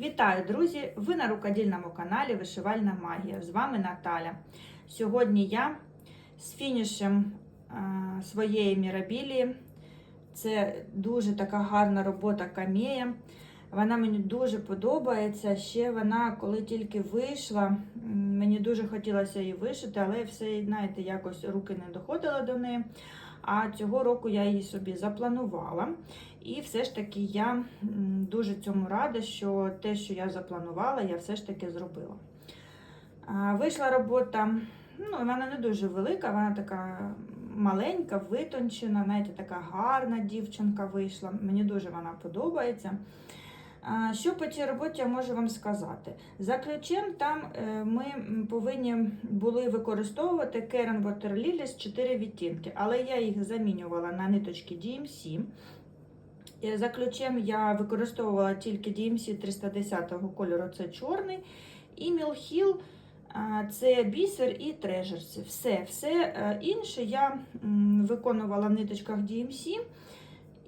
Вітаю, друзі! Ви на рукодільному каналі Вишивальна Магія. З вами Наталя. Сьогодні я з фінішем своєї мірабілії. Це дуже така гарна робота камея. Вона мені дуже подобається. Ще вона, коли тільки вийшла, мені дуже хотілося її вишити, але все, знаєте, якось руки не доходили до неї. А цього року я її собі запланувала. І все ж таки я дуже цьому рада, що те, що я запланувала, я все ж таки зробила. Вийшла робота, ну, вона не дуже велика, вона така маленька, витончена, знаєте, така гарна дівчинка вийшла. Мені дуже вона подобається. Що по цій роботі я можу вам сказати? За ключем там е, ми повинні були використовувати Karen Water Lilies 4 відтінки, але я їх замінювала на ниточки DMC. Е, За ключем я використовувала тільки DMC 310 кольору, це чорний, і Mill це бісер і трежерси. Все, все е, інше я виконувала в ниточках DMC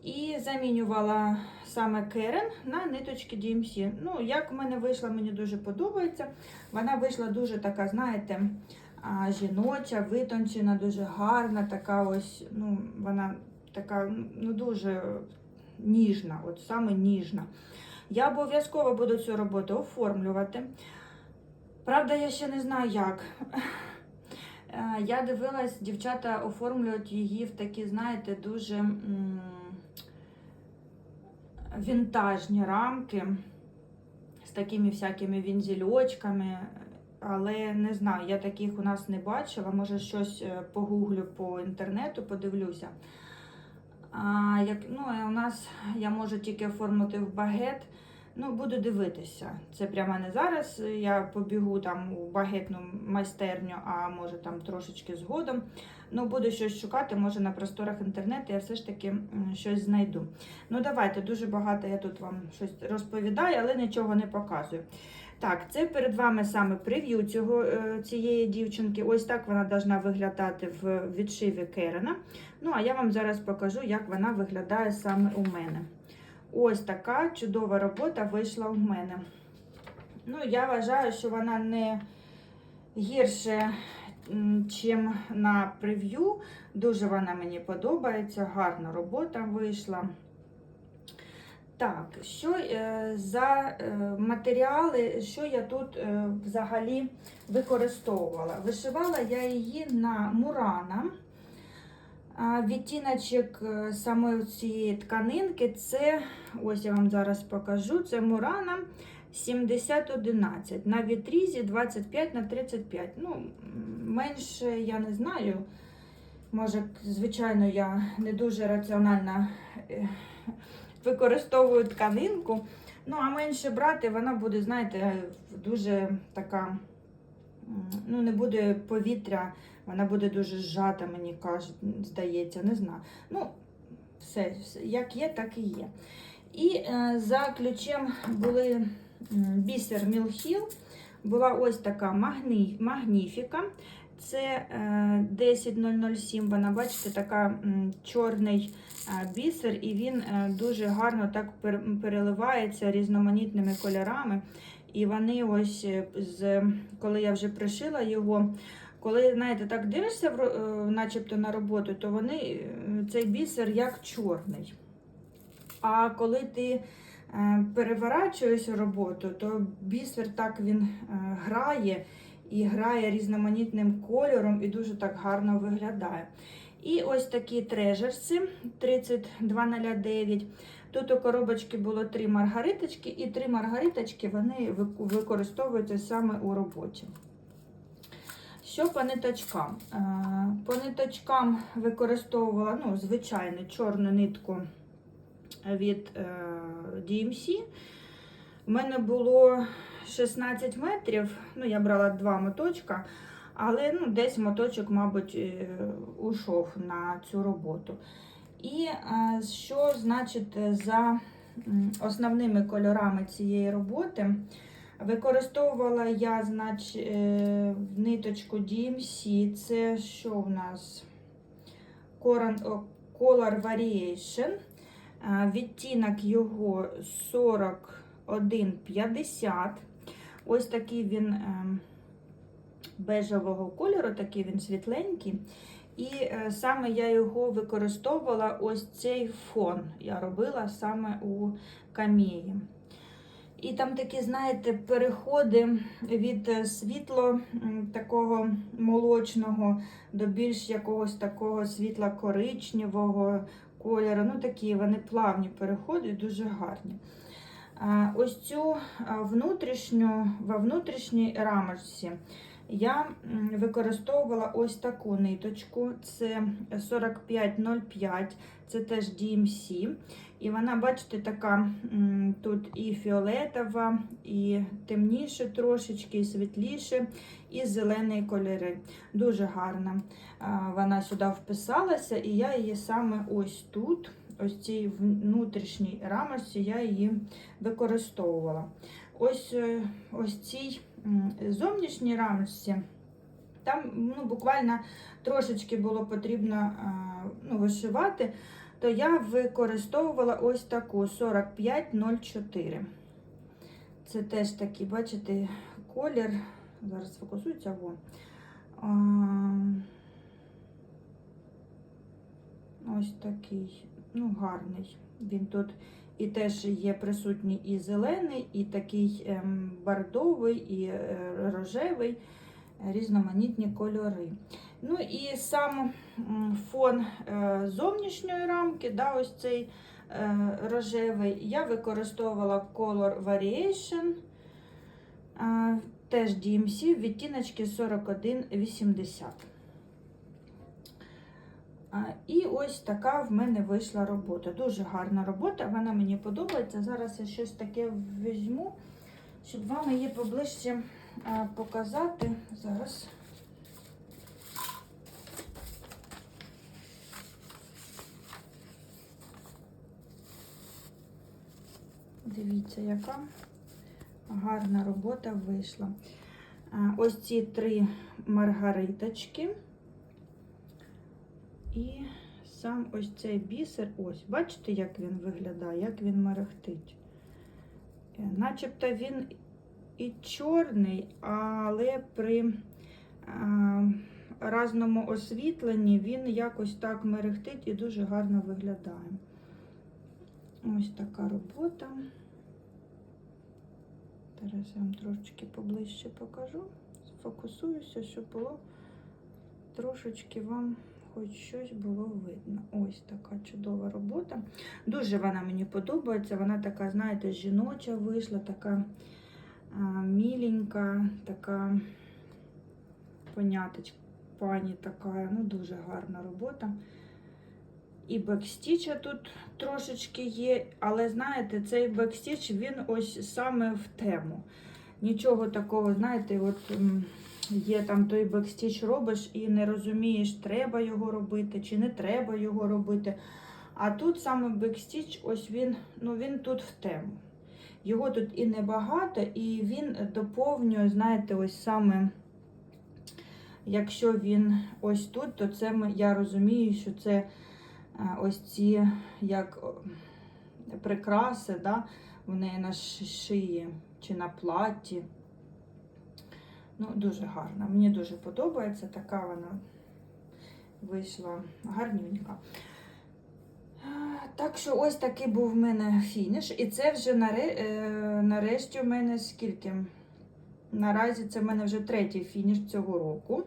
і замінювала саме Керен на ниточки DMC. Ну, як в мене вийшла, мені дуже подобається. Вона вийшла дуже така, знаєте, жіноча, витончена, дуже гарна, така ось, ну, вона така ну, дуже ніжна, от саме ніжна. Я обов'язково буду цю роботу оформлювати. Правда, я ще не знаю як. Е, Я дивилась, дівчата оформлюють її в такі, знаєте, дуже вінтажні рамки з такими всякими вінзельочками. Але не знаю, я таких у нас не бачила. Може, щось е, погуглю по інтернету, подивлюся. А, як, ну, у нас я можу тільки оформити в багет. Ну, буду дивитися. Це прямо не зараз. Я побігу там у багетну майстерню, а може там трошечки згодом. Ну, буду щось шукати, може на просторах інтернету я все ж таки щось знайду. Ну, давайте, дуже багато я тут вам щось розповідаю, але нічого не показую. Так, це перед вами саме прев'ю цього, е, цієї дівчинки. Ось так вона повинна виглядати в відшиві Керена. Ну, а я вам зараз покажу, як вона виглядає саме у мене. Ось така чудова робота вийшла у мене. Ну, я вважаю, що вона не гірше, чим на прев'ю. Дуже вона мені подобається, гарна робота вийшла. Так, що е, за е, матеріали, що я тут е, взагалі використовувала? Вишивала я її на Мурана. Відтіночок е, самої цієї тканинки це, ось я вам зараз покажу, це Мурана 7011 на відрізі 25 на 35. Ну, менше я не знаю. Може, звичайно, я не дуже раціонально е, використовую тканинку. Ну, а менше брати, вона буде, знаєте, дуже така, ну, не буде повітря, вона буде дуже зжата, мені кажуть, здається, не знаю. Ну, все, все, як є, так і є. І е, за ключем були бісер Мілхіл, була ось така магні, магніфіка. Це е, 10007, вона, бачите, така чорний е, бісер, і він е, дуже гарно так переливається різноманітними кольорами. І вони ось, е, коли я вже пришила його, коли, знаєте, так дивишся, е, начебто на роботу, то вони, е, цей бісер як чорний. А коли ти е, переворачуєш роботу, то бісер так він грає і грає різноманітним кольором і дуже так гарно виглядає. І ось такі трежерси 3209. Тут у коробочці було три маргариточки, і три маргариточки вони використовуються саме у роботі. Що по ниточкам? Е, По ниточкам використовувала ну, звичайну чорну нитку від е, DMC. У мене було 16 метрів, ну, я брала два моточка, але ну, десь моточок, мабуть, е, ушов на цю роботу. І що значить за основними кольорами цієї роботи? Використовувала я, значить, е, ниточку DMC. Це що в нас? Color Variation. Е, Відтінок його 41,50. Ось такий він ем, бежевого кольору, такий він світленький. І е, саме я його використовувала ось цей фон. Я робила саме у камії. І там такі, знаєте, переходи від е, світло такого молочного до більш якогось такого світла коричневого кольору. Ну, такі вони плавні переходи, дуже гарні. Ось цю внутрішню, во внутрішній рамочці я використовувала ось таку ниточку. Це 4505, це теж DMC. І вона, бачите, така тут і фіолетова, і темніше трошечки, і світліше, і зелені кольори. Дуже гарна. Вона сюди вписалася, і я її саме ось тут, ось цій внутрішній рамочці, я її використовувала. Ось е, ось цій зовнішній рамочці. Там ну, буквально трошечки було потрібно ну, вишивати, то я використовувала ось таку 4504. Це теж такий, бачите, колір. Зараз фокусується. Во. Ось такий, ну, гарний. Він тут і теж є присутній і зелений, і такий ем, бордовий, і е, рожевий, різноманітні кольори. Ну і сам фон е, зовнішньої рамки, да, ось цей е, рожевий, я використовувала Color Variation, теж DMC, відтіночки 4180. І ось така в мене вийшла робота. Дуже гарна робота, вона мені подобається. Зараз я щось таке візьму, щоб вам її поближче показати. Зараз. Дивіться, яка гарна робота вийшла. Ось ці три маргариточки. І сам ось цей бісер, ось, бачите, як він виглядає, як він мерехтить. Е, Начебто він і чорний, але при а, разному освітленні він якось так мерехтить і дуже гарно виглядає. Ось така робота. Зараз я вам трошечки поближче покажу. Сфокусуюся, щоб було трошечки вам хоч щось було видно. Ось така чудова робота. Дуже вона мені подобається. Вона така, знаєте, жіноча вийшла, така а, міленька, така поняточка, пані така, ну дуже гарна робота. І бекстіча тут трошечки є, але знаєте, цей бекстіч, він ось саме в тему. Нічого такого, знаєте, от є там той бекстіч робиш і не розумієш, треба його робити чи не треба його робити. А тут саме бекстіч, ось він, ну він тут в тему. Його тут і небагато, і він доповнює, знаєте, ось саме, якщо він ось тут, то це я розумію, що це ось ці як прикраси, да, в неї на шиї чи на платі. Ну, дуже гарна. Мені дуже подобається. Така вона вийшла гарненька. Так що ось такий був в мене фініш. І це вже е, нарешті в мене скільки? Наразі це в мене вже третій фініш цього року.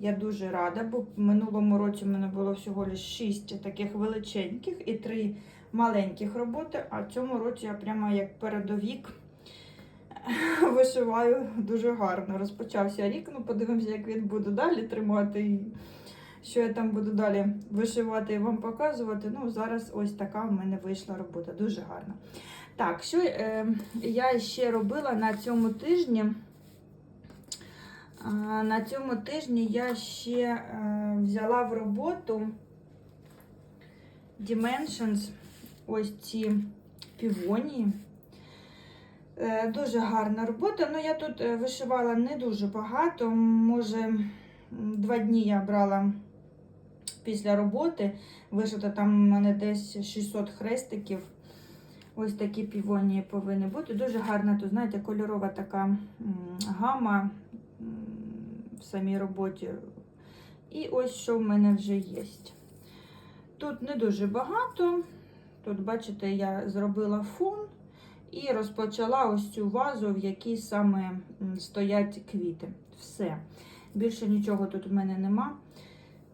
Я дуже рада, бо в минулому році в мене було всього лише 6 таких величеньких і 3 маленьких роботи, а цьому році я прямо як передовік вишиваю дуже гарно. Розпочався рік, ну подивимося, як він буде далі тримати. І що я там буду далі вишивати і вам показувати. Ну, зараз ось така в мене вийшла робота, дуже гарна. Так, що е, я ще робила на цьому тижні? На цьому тижні я ще е, взяла в роботу Dimensions, ось ці півонії. Е, Дуже гарна робота. Ну, я тут е, вишивала не дуже багато. Може, два дні я брала після роботи. Вишито там у мене десь 600 хрестиків. Ось такі півонії повинні бути. Дуже гарна, тут, знаєте, кольорова така гама в самій роботі. І ось що в мене вже є. Тут не дуже багато. Тут, бачите, я зробила фон і розпочала ось цю вазу, в якій саме стоять квіти. Все. Більше нічого тут в мене нема.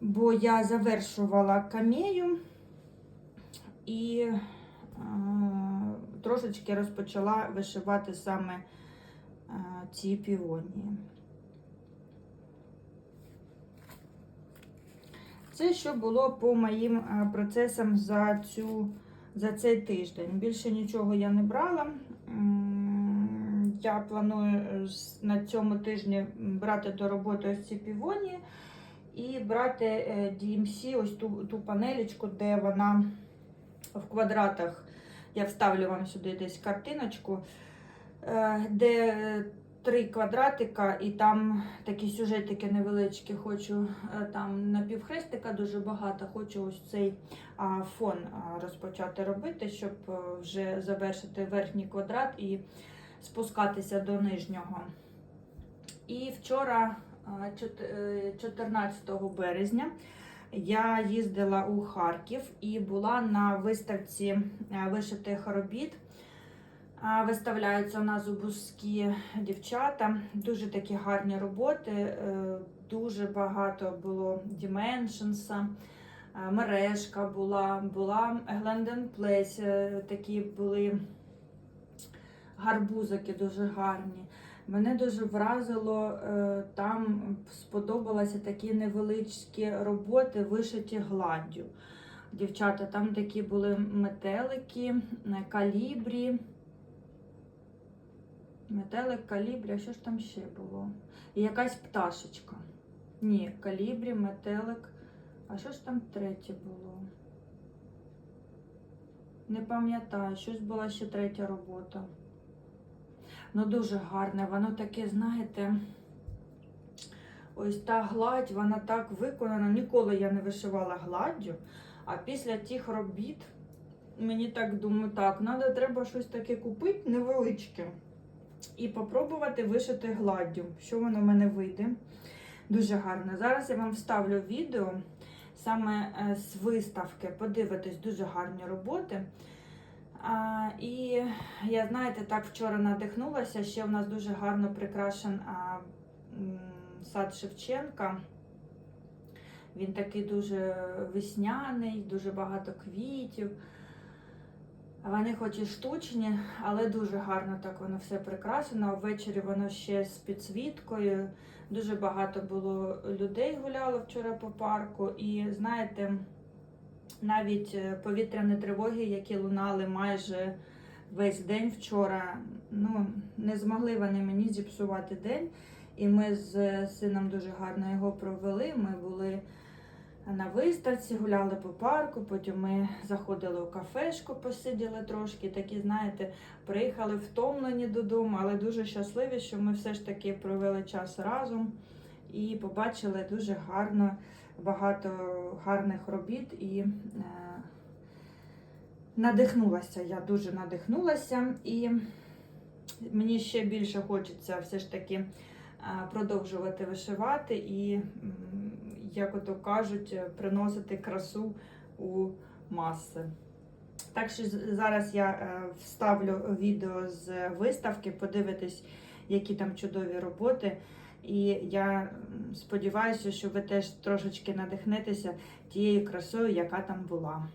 Бо я завершувала камею і е, трошечки розпочала вишивати саме е, ці півонії. Це що було по моїм процесам за, цю, за цей тиждень. Більше нічого я не брала. Я планую е, на цьому тижні брати до роботи ось ці півонії і брати е, DMC, ось ту, ту панелечку, де вона в квадратах. Я вставлю вам сюди десь картиночку, е, де три квадратика, і там такі сюжетики невеличкі. Хочу е, там напівхрестика дуже багато. Хочу ось цей фон розпочати робити, щоб е, вже завершити верхній квадрат і спускатися до нижнього. І вчора, а, е, 14 березня, я їздила у Харків і була на виставці вишитих робіт. Виставляються у нас зубузькі дівчата. Дуже такі гарні роботи. е, Дуже багато було Dimensions, е, мережка була, була Glendon Place, е, такі були гарбузики дуже гарні. Мене дуже вразило, там сподобалися такі невеличкі роботи, вишиті гладдю. Дівчата, там такі були метелики, калібрі. Метелик, калібрі, а що ж там ще було? І якась пташечка. Ні, калібрі, метелик. А що ж там третє було? Не пам'ятаю, щось була ще третя робота. Ну, дуже гарне. Воно таке, знаєте, ось та гладь, вона так виконана. Ніколи я не вишивала гладдю. А після тих робіт мені так думаю, так, треба, щось таке купити невеличке. І попробувати вишити гладдю, що воно в мене вийде. Дуже гарно. Зараз я вам вставлю відео саме е, з виставки. Подивитись дуже гарні роботи. А, і я, знаєте, так вчора надихнулася. Ще в нас дуже гарно прикрашен а, сад Шевченка. Він такий дуже весняний, дуже багато квітів. Вони хоч і штучні, але дуже гарно так воно все прикрашено. Ввечері воно ще з підсвіткою. Дуже багато було людей гуляло вчора по парку. І знаєте, навіть е, повітряні тривоги, які лунали майже весь день вчора, ну не змогли вони мені зіпсувати день. І ми з сином дуже гарно його провели. Ми були на виставці, гуляли по парку, потім ми заходили у кафешку, посиділи трошки. Такі, знаєте, приїхали втомлені додому, але дуже щасливі, що ми все ж таки провели час разом і побачили дуже гарно, багато гарних робіт і е, надихнулася. Я дуже надихнулася, і мені ще більше хочеться все ж таки е, продовжувати вишивати і, як ото кажуть, приносити красу у маси. Так що зараз я е, вставлю відео з виставки, подивитись, які там чудові роботи. І я сподіваюся, що ви теж трошечки надихнетеся тією красою, яка там була.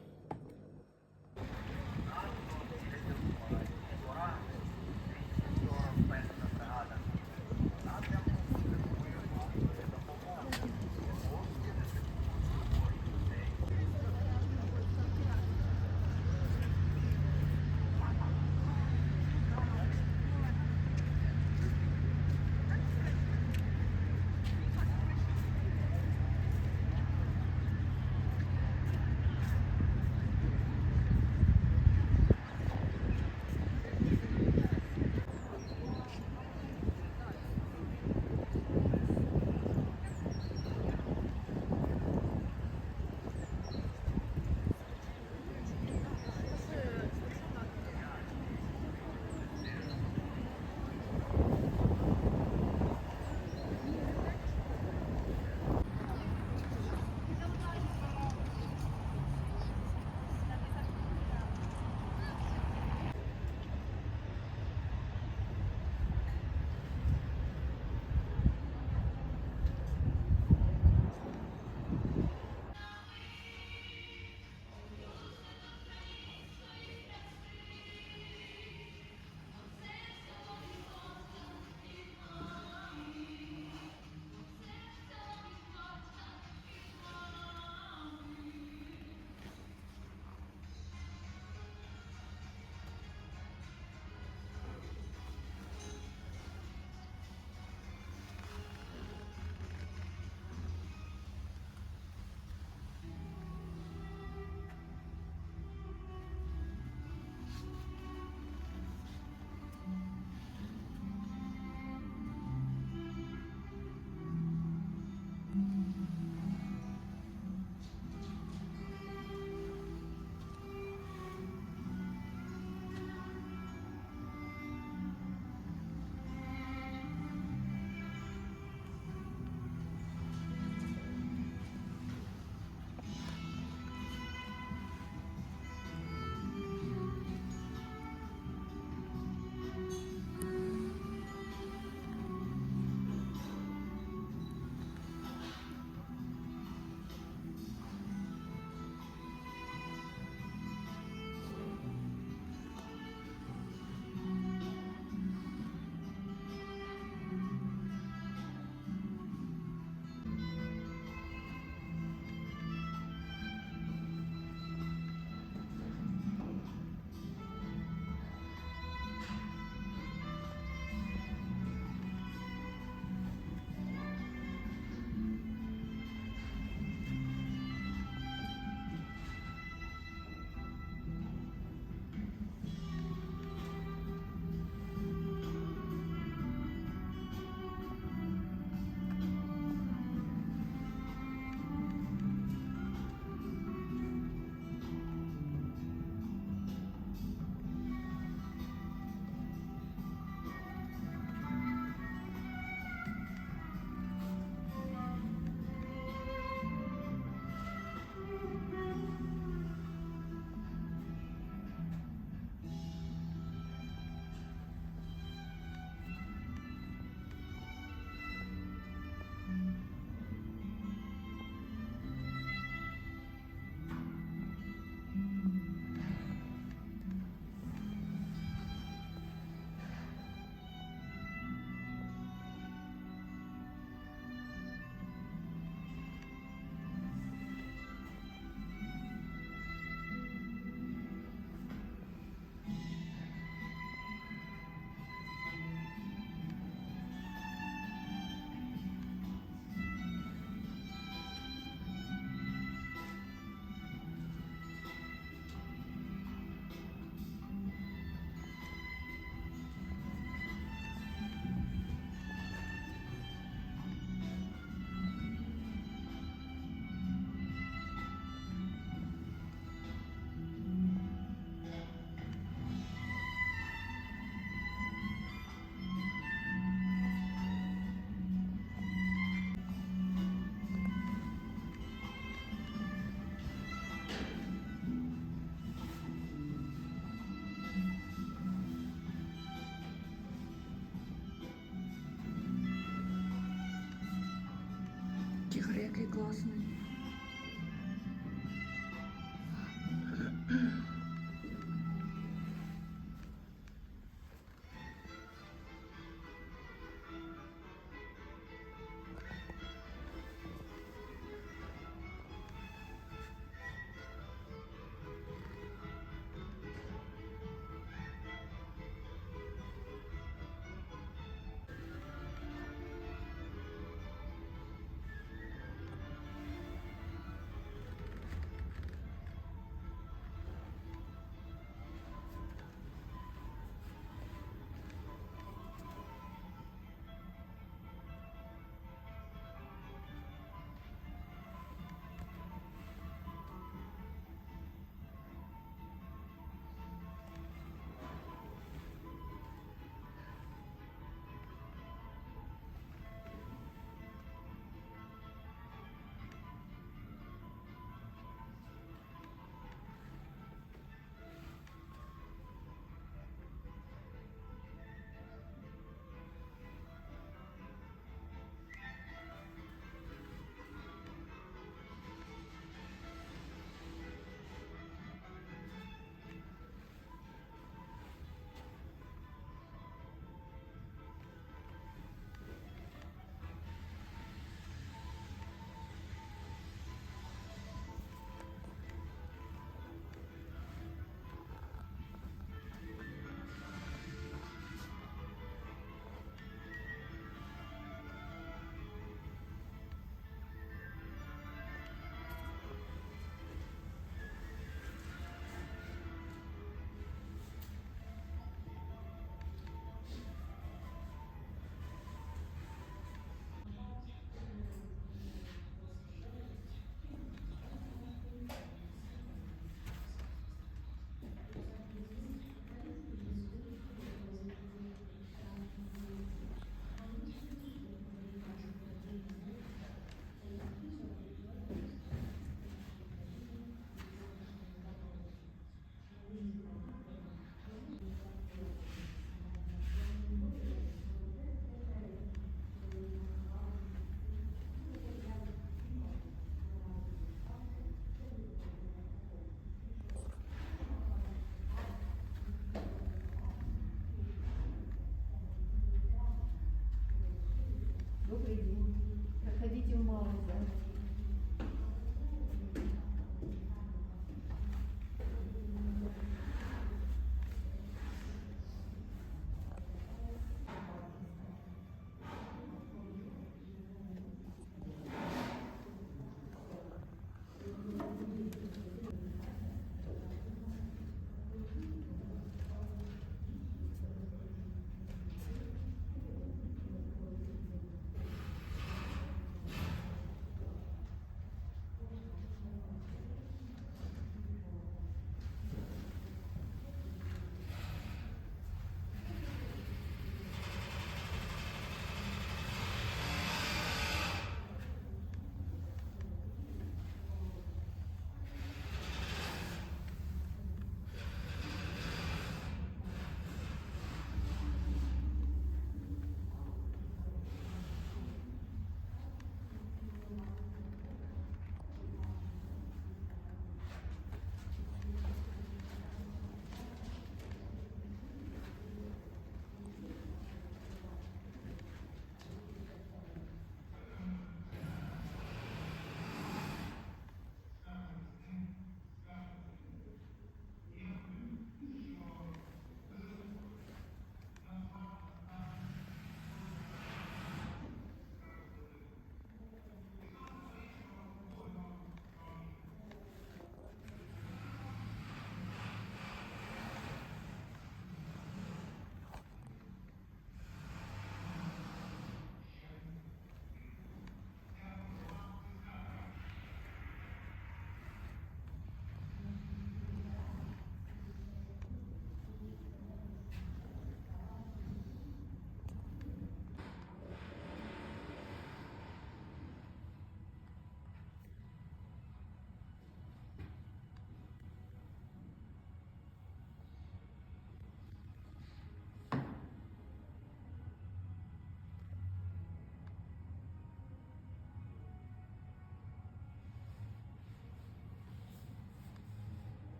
Добрый день. Проходите в малый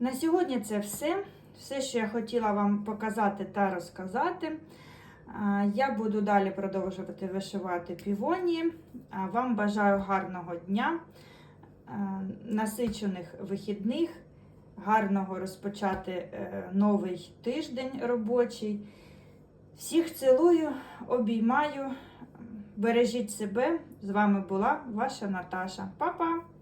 На сьогодні це все. Все, що я хотіла вам показати та розказати. Я буду далі продовжувати вишивати півонії. А Вам бажаю гарного дня, насичених вихідних, гарного розпочати е, новий тиждень робочий. Всіх цілую, обіймаю. Бережіть себе. З вами була ваша Наташа. Па-па!